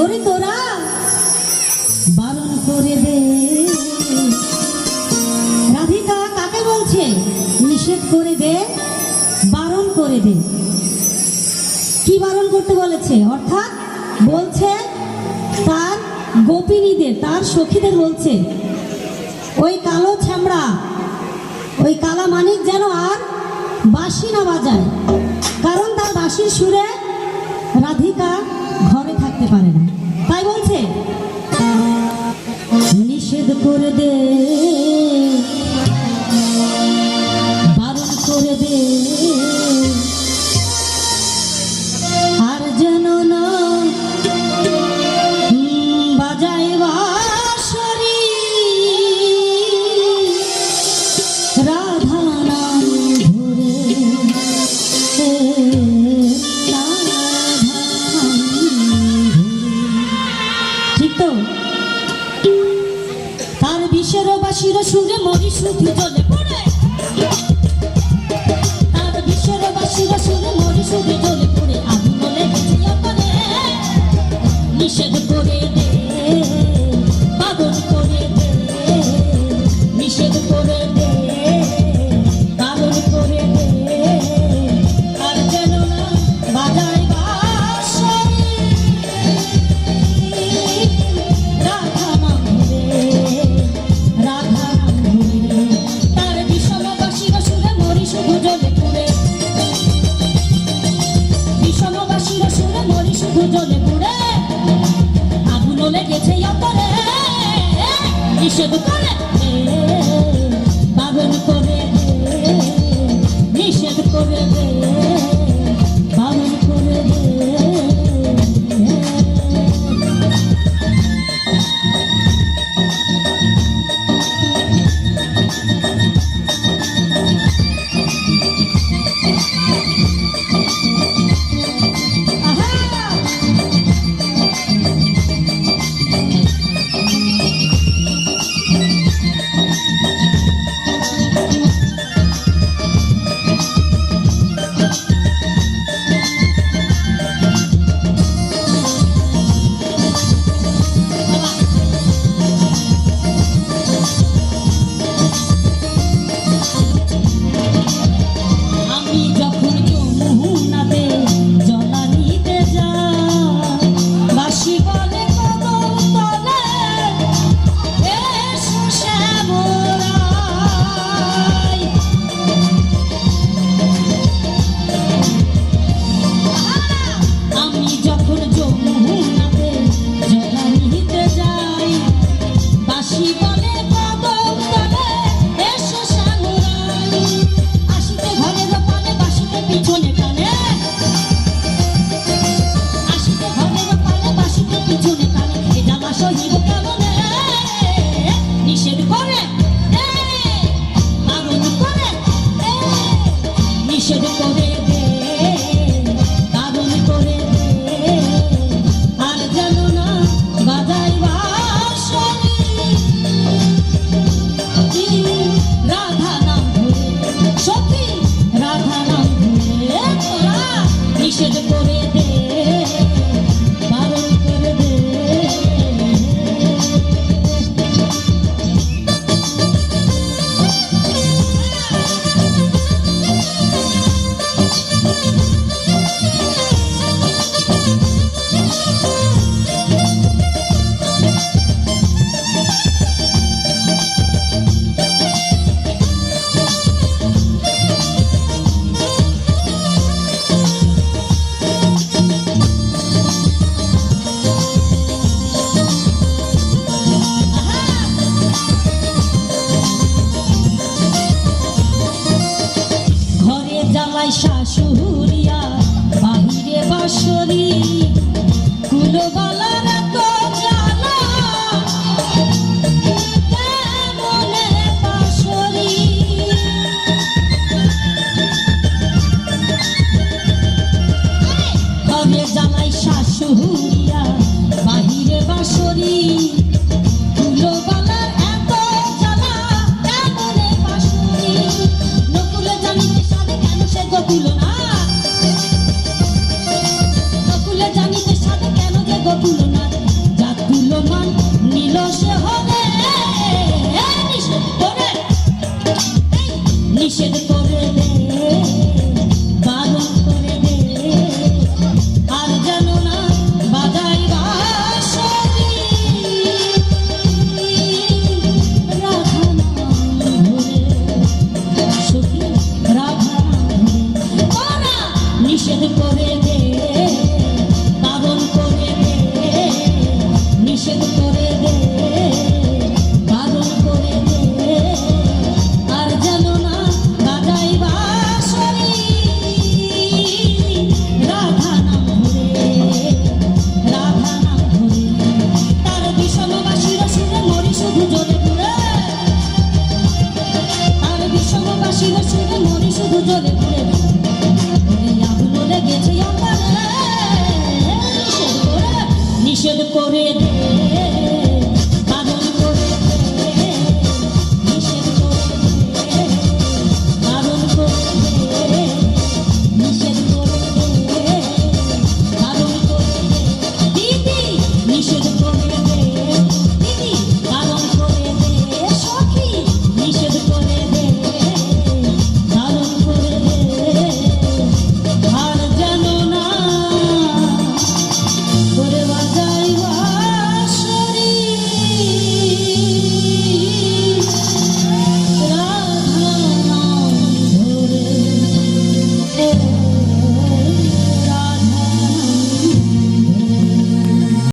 ওরে তোরা। বারণ করে দে। রাধিকা কাকে বলছে? নিষেধ করে দে, বারণ করে দে। কি বারণ করতে বলেছে? অর্থাৎ বলছে, তার গোপিনীদের, তার সখীদের বলছে, ওই কালো ছ্যামড়া, ওই কালা মানিক যেন আর বাসি না বাজায়। বাঁশির সুরে রাধিকা ঘরে থাকতে পারে না তাই বলছে নিষেধ করে দে। বাঁশির সুরে মরি শুধু জলে পড়ে। জলে পুড়ে বিষমবাসীর সুরে মরি শুধু জলে পুড়ে আগুন লেগেছে অতরে। শাশুড় নিষেধ করে দে।